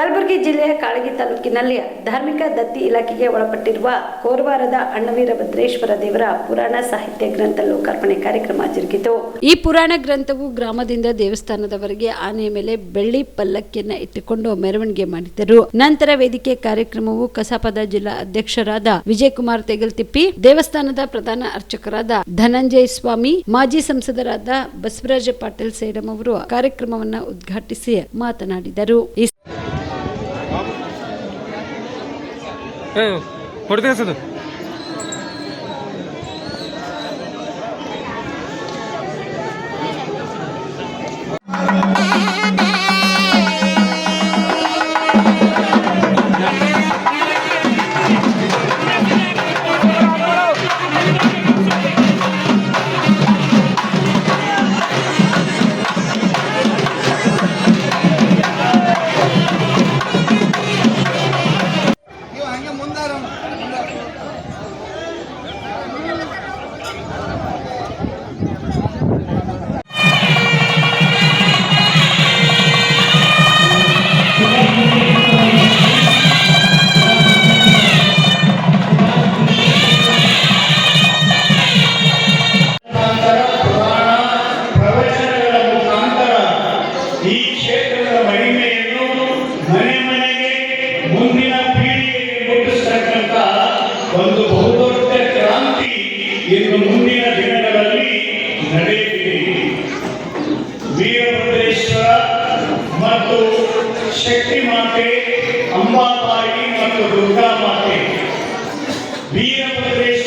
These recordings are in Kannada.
ಕಲಬುರಗಿ ಜಿಲ್ಲೆಯ ಕಾಳಗಿ ತಾಲೂಕಿನಲ್ಲಿ ಧಾರ್ಮಿಕ ದತ್ತಿ ಇಲಾಖೆಗೆ ಒಳಪಟ್ಟಿರುವ ಕೋರವಾರದ ಅಣ್ಣವೀರಭದ್ರೇಶ್ವರ ದೇವರ ಪುರಾಣ ಸಾಹಿತ್ಯ ಗ್ರಂಥ ಲೋಕಾರ್ಪಣೆ ಕಾರ್ಯಕ್ರಮ ಜರುಗಿತು. ಈ ಪುರಾಣ ಗ್ರಂಥವು ಗ್ರಾಮದಿಂದ ದೇವಸ್ಥಾನದವರೆಗೆ ಆನೆಯ ಮೇಲೆ ಬೆಳ್ಳಿ ಪಲ್ಲಕ್ಕಿಯನ್ನ ಇಟ್ಟುಕೊಂಡು ಮೆರವಣಿಗೆ ಮಾಡಿದರು ನಂತರ ವೇದಿಕೆ ಕಾರ್ಯಕ್ರಮವು ಕಸಾಪದ ಜಿಲ್ಲಾ ಅಧ್ಯಕ್ಷರಾದ ವಿಜಯಕುಮಾರ್ ತೆಗಲ್ತಿಪ್ಪಿ, ದೇವಸ್ಥಾನದ ಪ್ರಧಾನ ಅರ್ಚಕರಾದ ಧನಂಜಯ ಸ್ವಾಮಿ, ಮಾಜಿ ಸಂಸದರಾದ ಬಸವರಾಜ ಪಾಟೀಲ್ ಸೇಡಂ ಅವರು ಕಾರ್ಯಕ್ರಮವನ್ನು ಉದ್ಘಾಟಿಸಿ ಮಾತನಾಡಿದರು. ಈ ಏ ಹೊಡ್ತೀನಿ ಸದು ನೀವು ಮುಂದಿನ ಪೀಳಿಗೆಗೆ ಮುಟ್ಟಿಸ್ತಕ್ಕಂತ ಒಂದು ಬಹುದೊಡ್ಡ ಕ್ರಾಂತಿ ಇನ್ನು ಮುಂದಿನ ದಿನಗಳಲ್ಲಿ ನಡೆಯಲಿದೆ. ವೀರಭದ್ರೇಶ್ವರ ಮತ್ತು ಶಕ್ತಿ ಮಾತೆ, ಅಂಬಾಬಾಯಿ ಮತ್ತು ದುರ್ಗಾ ಮಾತೆ. ವೀರಭದ್ರೇಶ್ವರ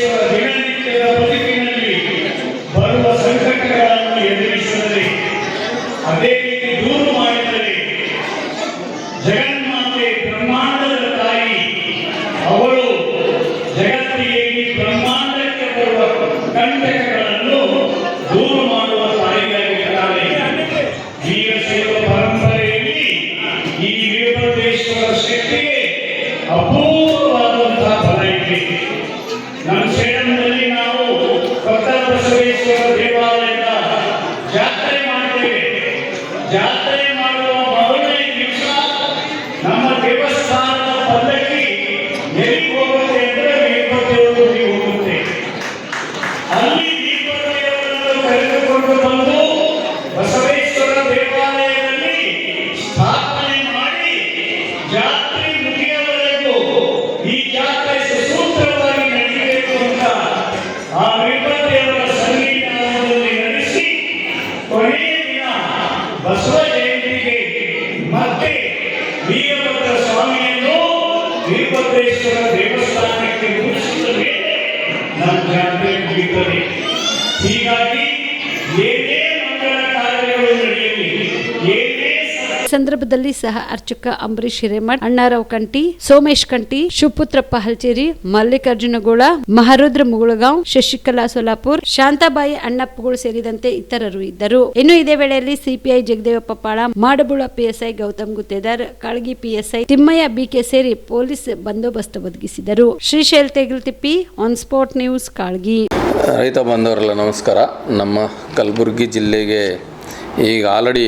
அப்போ ವೀರಭದ್ರೇಶ್ವರ ದೇವಸ್ಥಾನಕ್ಕೆ ಮುಗಿಸಿದ ಮೇಲೆ ನಮ್ಮ ಜಾತ್ರೆ ಮುಗಿಯುತ್ತದೆ. ಹೀಗಾಗಿ ಏನೇ ಸಂದರ್ಭದಲ್ಲಿ ಸಹ ಅರ್ಚಕ ಅಂಬರೀಶ್ ಹಿರೇಮಠ್, ಅಣ್ಣಾರಾವ್ ಕಂಟಿ ಸೋಮೇಶ್ ಕಂಟಿ ಶಿವಪುತ್ರಪ್ಪ ಹಲ್ಚೇರಿ ಮಲ್ಲಿಕಾರ್ಜುನ ಗೋಳ ಮಹಾರುದ್ರ ಮುಗುಳಗಾಂವ್, ಶಶಿಕಲಾ ಸೋಲಾಪುರ್, ಶಾಂತಾಬಾಯಿ ಅಣ್ಣಪ್ಪಗಳು ಸೇರಿದಂತೆ ಇತರರು ಇದ್ದರು. ಇನ್ನು ಇದೇ ವೇಳೆಯಲ್ಲಿ CPI Jagadevappa Pala, Madbul PSI Gautam Guttedar, Kalagi PSI Timmayya BK ಸೇರಿ ಪೊಲೀಸ್ ಬಂದೋಬಸ್ತ್ ಒದಗಿಸಿದರು. Shrishail Tegaltippi on spot news, Kalagi. ರೈತ ಬಂಧುವರೆಲ್ಲ ನಮಸ್ಕಾರ. ನಮ್ಮ ಕಲಬುರಗಿ ಜಿಲ್ಲೆಗೆ ಈಗ ಆಲ್ರೆಡಿ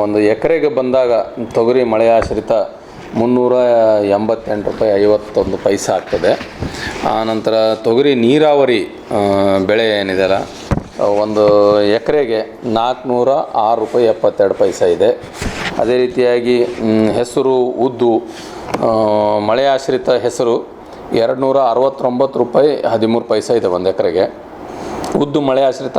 ಒಂದು ಎಕರೆಗೆ ಬಂದಾಗ ತೊಗರಿ ಮಳೆಯಾಶ್ರಿತ ಮುನ್ನೂರ ಎಂಬತ್ತೆಂಟು ರೂಪಾಯಿ ಐವತ್ತೊಂದು ಪೈಸ ಆಗ್ತದೆ. ಆನಂತರ ತೊಗರಿ ನೀರಾವರಿ ಬೆಳೆ ಏನಿದೆಯಲ್ಲ ಒಂದು ಎಕರೆಗೆ ನಾಲ್ಕುನೂರ ಆರು ರೂಪಾಯಿ ಎಪ್ಪತ್ತೆರಡು ಪೈಸ ಇದೆ. ಅದೇ ರೀತಿಯಾಗಿ ಹೆಸರು ಉದ್ದು ಆ, ಮಳೆಯಾಶ್ರಿತ ಹೆಸರು ಎರಡು ನೂರ ಅರವತ್ತೊಂಬತ್ತು ರೂಪಾಯಿ ಹದಿಮೂರು ಪೈಸೆ ಇದೆ ಒಂದು ಎಕರೆಗೆ. ಉದ್ದು ಮಳೆ ಆಶ್ರಿತ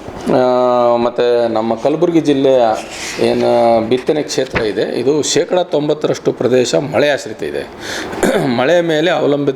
ಮತ್ತು ನಮ್ಮ ಕಲಬುರಗಿ ಜಿಲ್ಲೆಯ ಏನು ಬಿತ್ತನೆ ಕ್ಷೇತ್ರ ಇದೆ, ಇದು ಶೇಕಡ ತೊಂಬತ್ತರಷ್ಟು ಪ್ರದೇಶ ಮಳೆ ಆಶ್ರಿತ ಇದೆ. ಮಳೆ ಮೇಲೆ ಅವಲಂಬಿತ